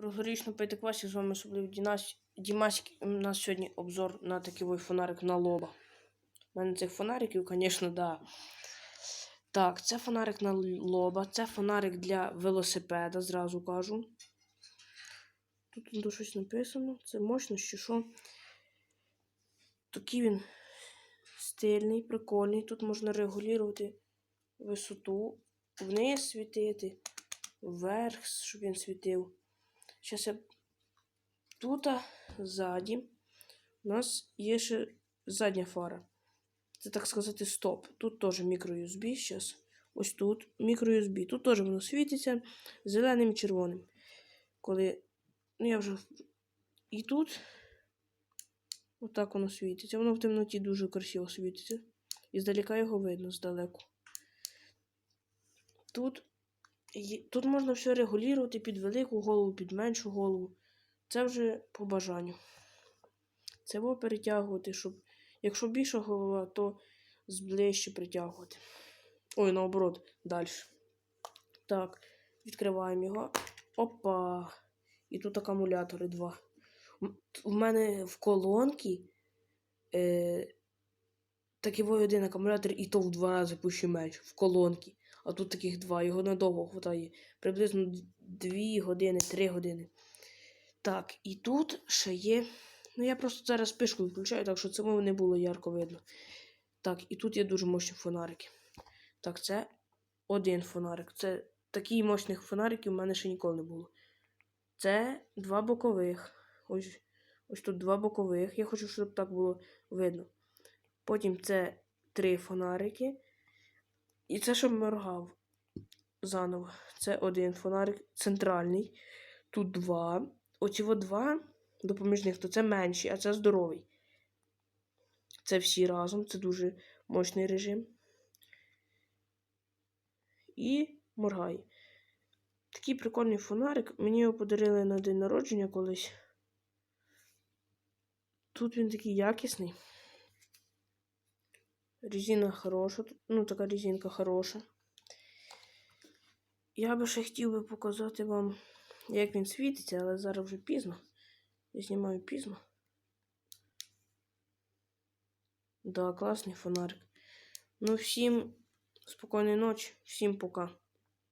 Круглорічно пийте квасі, з вами особливо Дімаськ. У нас сьогодні обзор на такий фонарик на лоба. У мене цих фонариків, звісно, да. Так, це фонарик на лоба, це фонарик для велосипеда, зразу кажу. Тут щось написано. Це мощність чи що. Такий він стильний, прикольний. Тут можна регулювати висоту, вниз світити, вверх, щоб він світив. Зараз я тут ззаді у нас є ще задня фара. Це так сказати стоп. Тут теж мікро-USB зараз. Ось тут мікро-USB. Тут теж воно світиться зеленим і червоним. Коли. Ну, я вже. І тут. Отак воно світиться. Воно в темноті дуже красиво світиться. І здалека його видно здалеку. Тут, тут можна все регулювати під велику голову, під меншу голову. Це вже по бажанню. Це во перетягувати, щоб. Якщо більша голова, то зближче притягувати. Ой, наоборот, далі. Так, відкриваємо його. Опа! І тут акумулятори два. У мене в колонці е, такий один акумулятор, і то в два рази пущу менше. В колонці. А тут таких два. Його надовго хватає. Приблизно 2 години, 3 години. Так, і тут ще є. Ну, я просто зараз спишку включаю, так що це не було ярко видно. Так, і тут є дуже мощні фонарики. Так, це один фонарик. Це такі мощних фонариків у мене ще ніколи не було. Це два бокових. Ось, ось тут два бокових. Я хочу, щоб так було видно. Потім це три фонарики. І це щоб моргав заново. Це один фонарик центральний. Тут два. Оці два допоміжних, то це менші, а це здоровий. Це всі разом, це дуже мощний режим. І моргає. Такий прикольний фонарик. Мені його подарили на день народження колись. Тут він такий якісний. Резина хороша. Ну, така резинка хороша. Я би ще хотів би показати вам, як він світиться, але зараз вже пізно. Я знімаю пізно. Да, класний фонарик. Ну, всім спокійної ночі, всім пока.